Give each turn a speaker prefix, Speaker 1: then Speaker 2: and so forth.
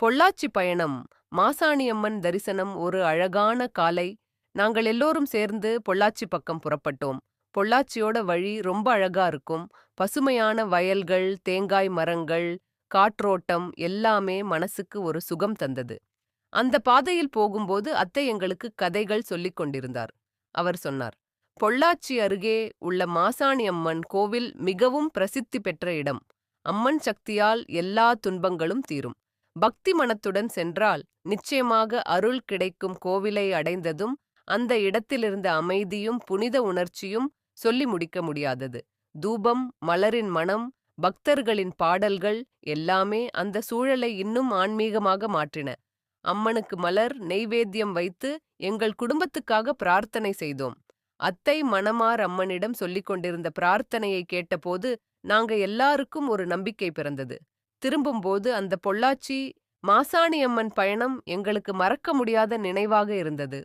Speaker 1: பொள்ளாச்சி பயணம் மாசாணியம்மன் தரிசனம் ஒரு அழகான காலை. நாங்கள் எல்லோரும் சேர்ந்து பொள்ளாச்சி பக்கம் புறப்பட்டோம். பொள்ளாச்சியோட வழி ரொம்ப அழகா இருக்கும். பசுமையான வயல்கள் தேங்காய் மரங்கள் காற்றோட்டம் எல்லாமே மனசுக்கு ஒரு சுகம் தந்தது. அந்த பாதையில் போகும்போது அத்தை எங்களுக்கு கதைகள் சொல்லிக் கொண்டிருந்தார். அவர் சொன்னார் பொள்ளாச்சி அருகே உள்ள மாசாணி அம்மன் கோவில் மிகவும் பிரசித்தி பெற்ற இடம். அம்மன் சக்தியால் எல்லா துன்பங்களும் தீரும். பக்தி மனத்துடன் சென்றால் நிச்சயமாக அருள் கிடைக்கும் கோவிலை அடைந்ததும் அந்த இடத்திலிருந்த அமைதியும் புனித உணர்ச்சியும் சொல்லி முடிக்க முடியாதது. தூபம் மலரின் மனம் பக்தர்களின் பாடல்கள் எல்லாமே அந்த சூழலை இன்னும் ஆன்மீகமாக மாற்றின. அம்மனுக்கு மலர் நெய்வேத்தியம் வைத்து எங்கள் குடும்பத்துக்காக பிரார்த்தனை செய்தோம். அத்தை மணமார் அம்மனிடம் சொல்லிக் கொண்டிருந்த பிரார்த்தனையை கேட்டபோது நாங்க எல்லாருக்கும் ஒரு நம்பிக்கை பிறந்தது. திரும்பும்போது அந்த பொள்ளாச்சி மாசாணியம்மன் பயணம் எங்களுக்கு மறக்க முடியாத நினைவாக இருந்தது.